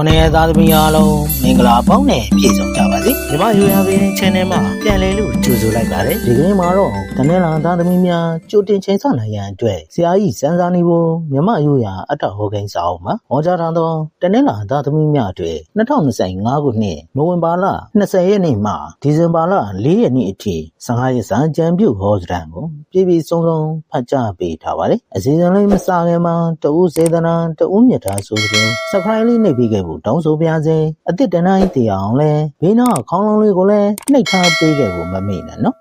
ခုနှစ်ရက်သားသမီးအားလုံးမင်္ဂလာပေါင်းနဲ့ပြည့်စုံကြပါစေညီမရိုးရာပင် channel မှာပြန်လည်လို့ကြိုဆိုလိုက်ပါတယ်ဒီကနေ့မှာတော့တနင်္လာသားသမီးများကြိုတင်ချိန်ဆနိုင်ရန်အတွက်ဆရာကြီးစန်းစားနေဖို့မြမရိုးရာအထောက်ဟောကိန်းစာအုပ်မှာဟောကြားထားသောတနင်္လာသားသမီးများအတွက်2025ခုနှစ်နိုဝင်ဘာလ20ရက်နေ့မှဒီဇင်ဘာလ4ရက်နေ့အထိ15ရက်စာကြံပြုဟောစတန်ကိုပြည်ပြည်စုံစုံဖတ်ကြားပေးထားပါတယ်အစီအစဉ်လေးမစခင်မှာတဦးစေတနာတဦးမြတ်တာဆိုတဲ့ subscribe လေးနှိပ်ပေးခဲ့ဖို့တောင်းဆိုပါရစေအစ်စ်တန်းတိုင်းတည်အောင်လဲဘေးနားခေါင်းလုံးလေးကိုလည်းနှိပ်ထားပေးခဲ့ဖို့မမေ့နဲ့နော်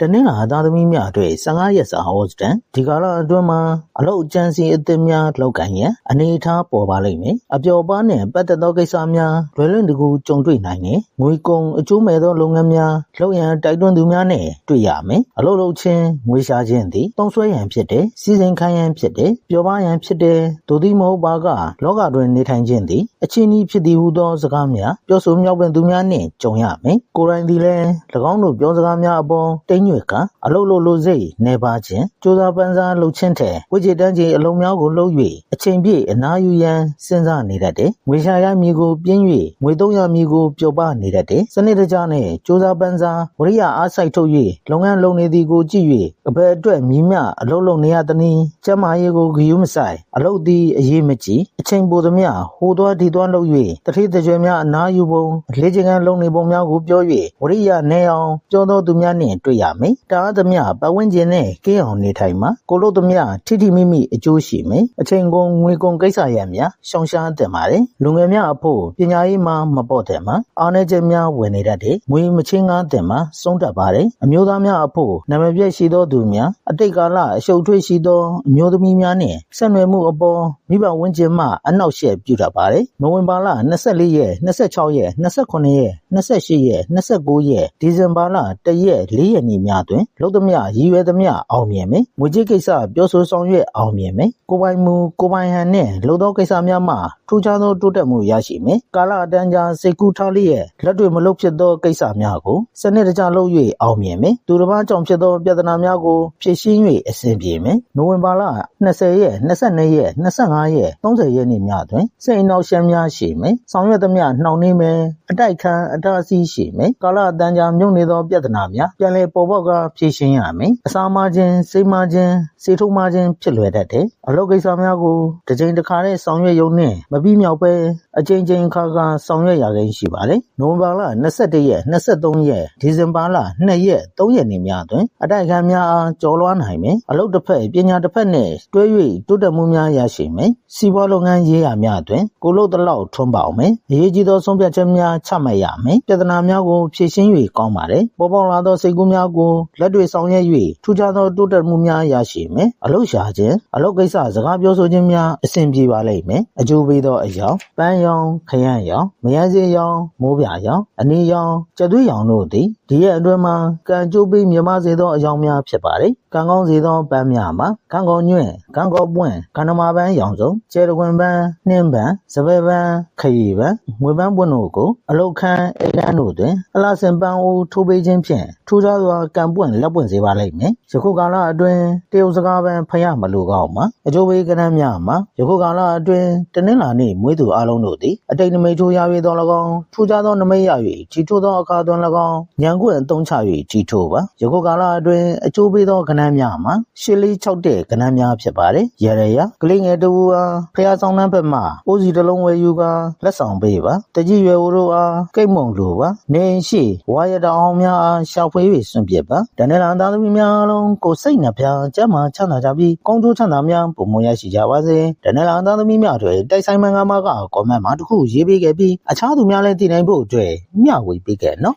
တနင်္လာသားသမီးများအတွက်15ရက်စာဟောစတန်ဒီကာလအတွင်းမှာအလုတ်အကျန်းစီအသစ်များလောက်ကန်ရန်အနေအထားပေါ်ပါလိမ့်မယ်အပျော်ပါးနဲ့ပတ်သက်သောကိစ္စများလွယ်လွင်တကူကြုံတွေ့နိုင်တယ်ငွေကုန်အကျိုးမဲ့သောလုပ်ငန်းများလုပ်ရန်တိုက်တွန်းသူများနဲ့တွေ့ရမယ်အလုတ်လုတ်ချင်းငွေရှာခြင်းသည်တုံးဆွဲရန်ဖြစ်တယ်စီစဉ်ခိုင်းရန်ဖြစ်တယ်ပျော်ပါးရန်ဖြစ်တယ်ဒိုသည်မဟုတ်ပါကလောကတွင်နေထိုင်ခြင်းသည်အချင်းဤဖြစ်သည်ဟူသောစကားများပြောဆိုမြောက်ပင်သူများနှင့်ကြုံရမယ်ကိုယ်တိုင်သည်လည်း၎င်းတို့ပြောစကားများအပေါ်တိမ်ညွေကအလုတ်လုတ်လို့စိတ်နေပါခြင်းကြိုးစားပန်းစားလှုပ်ခြင်းထဲဝိจิตတန်းကြီးအလုံးများကိုလှုပ်၍အချိန်ပြည့်အနာယူရန်စဉ်းစားနေတတ်တယ်ငွေရှာရမည်ကိုပြင်း၍ငွေသုံးရမည်ကိုပျော်ပနေတတ်တယ်စနစ်တကျနဲ့ကြိုးစားပန်းစားဝရိယအားစိုက်ထုတ်၍လုပ်ငန်းလုပ်နေသည်ကိုကြည့်၍အဘယ်အတွက်မြည်မြအလုတ်လုတ်နေရသနည်းကျမ်းမာရေးကိုဂရုမစိုက်အလုတ်သည်အရေးမကြီးအချိန်ပိုသမျှဟိုသွားဒီသွားလုပ်၍တတိတကြွယ်များအနာယူပုံလေ့ကျင့်ခန်းလုပ်နေပုံများကိုပြော၍ဝရိယနေအောင်ပြောသောသူများနှင့်တွေ့ရမယ်တားသမျှပတ်ဝန်းကျင်နဲ့ကင်းအောင်နေထိုင်မှာကိုလို့သမျှထိထိမိမိအကျိုးရှိမယ်အချိန်ကုန်ငွေကုန်ကိစ္စရများရှောင်ရှားတင်ပါတယ်လူငယ်များအဖို့ပညာရေးမှာမပေါ့တဲ့မှာအားနည်းချက်များဝင်နေတတ်တယ်ငွေမချင်းကားတင်မှာစုံးတတ်ပါတယ်အမျိုးသားများအဖို့နာမည်ပြည့်ရှိသောသူများအတိတ်ကာလအရှုပ်ထွေးရှိသောအမျိုးသမီးများနှင့်ဆက်နွယ်မှုအပေါ်မိဘဝန်းကျင်မှအနောက်ရှက်ပြုတတ်ပါတယ်နိုဝင်ဘာလ24ရက်26ရက်29ရက်28ရက်29ရက်ဒီဇင်ဘာလ1ရက်4ရက်နေ့များတွင်လုံသမျှရည်ရွယ်သမျှအောင်မြင်မယ်ငွေကြေးကိစ္စပြောဆိုဆောင်ရွက်အောင်မြင်မယ်ကိုယ်ပိုင်မူကိုယ်ပိုင်ဟန်နှင့်လုံသောကိစ္စများမှာထူးခြားသောတိုးတက်မှုရရှိမယ်ကာလအတန်းကြာစိတ်ကူးထားလျက်လက်တွေ့မလုပ်ဖြစ်သောကိစ္စများကိုစနစ်တကျလုပ်၍အောင်မြင်မယ်သူတစ်ပါးကြောင့်ဖြစ်သောပြဿနာများကိုဖြေရှင်း၍အဆင်ပြေမယ်နိုဝင်ဘာလ20ရက်22ရက်25ရက်30ရက်နေ့များတွင်စိတ်အနှောက်အယှက်များရှိမယ်ဆောင်ရွက်သမျှနှောင့်နှေးမယ်အတိုက်ခံအတားအဆီးရှိမယ်ကာလအတန်းကြာမြုပ်နေသောပြဿနာများပြန်လည်ပေါ်ပေါက်ကဖြေရှင်းရမယ်အစာမခြင်းစိတ်မခြင်းစေထုံမခြင်းဖြစ်လွယ်တတ်တယ်အလုပ်ကိစ္စများကိုတစ်ချိန်တစ်ခါနဲ့ဆောင်ရွက်ရုံနဲ့မပြီးမြောက်ပဲအချိန်ချင်းခါခါဆောင်ရွက်ရကိန်းရှိပါတယ်နိုဝင်ဘာလ21ရက်23ရက်ဒီဇင်ဘာလ2ရက်3ရက်နေ့များတွင်အတိုက်ခံများအားကျော်လွှားနိုင်မယ်အလုပ်တစ်ဖက်ပညာတစ်ဖက်နဲ့တွဲ၍တိုးတက်မှုများရရှိမယ်စီးပွားလုပ်ငန်းရေးရာများတွင်ကိုလို့တလောက်ထွန်းပေါအောင်မယ်အရေးကြီးသောဆုံးဖြတ်ချက်များချမှတ်ရမယ်ပြဿနာများကိုဖြေရှင်း၍ကောင်းပါတယ်ပေါ်ပေါက်လာသောစိတ်ကူးများကိုလက်တွေ့ဆောင်ရွက်၍ထူးခြားသောတိုးတက်မှုများရရှိမယ်အလုပ်ရှာခြင်းအလုပ်ကိစ္စစကားပြောဆိုခြင်းများအဆင်ပြေပါလိမ့်မယ်အကျိုးပေးသောအယောင်ပန်းရောင်ခရမ်းရောင်မယန်းစေးရောင်မိုးပြရောင်အနီရောင်ကြက်သွေးရောင်တို့သည်ဒီရက်အတွင်းမှာကံကြိုးပေးမြမစေသောအယောင်များဖြစ်ပါတယ်ကံကောင်းစေသောပန်းများမှာကံကောင်းညွန့်ကံကောင်းပွင့်ကန္နမာပန်းရောင်စုံကျဲတကွန်ပန်းနှင်းပန်းစပယ်ပန်းခရီပန်းငွေပန်းပွင့်တို့ကိုအလုတ်ခမ်းအိတ်ခမ်းတို့တွင် အလားစင်ပန်းအိုးထိုးပေးခြင်းဖြင့် ထူးခြားစွာ ကံပွင့်လက်ပွင့်စေပါလိမ့်မယ်ယခုကာလအတွင်း တရုတ်စကားပန်းဖရမလူကောက်မှာ အကျိုးပေးကဏ္ဍများမှာ ယခုကာလအတွင်း တနင်္လာနေ့မွေးသူအလုံးတို့သည် အတိတ်နမိတ်ထိုးရ၍သော၎င်း ထူးခြားသောနမိတ်ရ၍ကြီးထိုးသောအခါတွင်၎င်းညံကွန့်အသုံးချ၍ကြီးထိုးပါ ယခုကာလအတွင်း အကျိုးပေးသောကဏ္ဍများမှာရှစ်လေး၆တဲ့ကဏ္ဍများဖြစ်ပါတယ်ရရရကလေးငယ်တူအားဖျားဆောင်နှံဘက်မှ အိုးစီတစ်လုံးဝယ်ယူကာ လက်ဆောင်ပေးပါတကြီးရွယ်တို့အား ကိတ်မုံလိုပါနေရှိဝါရတအောင်များအားရှောက်ဖွေး၍စွန့်ပစ်ပါတနင်္လာသားသမီးများအားလုံးကိုယ်စိတ်နှဖျားကျမ်းမာချမ်းသာကြပြီးကောင်းကျိုးချမ်းသာများပုံမရရှိကြပါစေတနင်္လာသားသမီးများတွေတိုက်ဆိုင်မန်ကမာကကောမန့်မှာတစ်ခုရေးပေးခဲ့ပြီးအခြားသူများလည်းတည်နိုင်ဖို့အတွက်မျှဝေပေးခဲ့နော်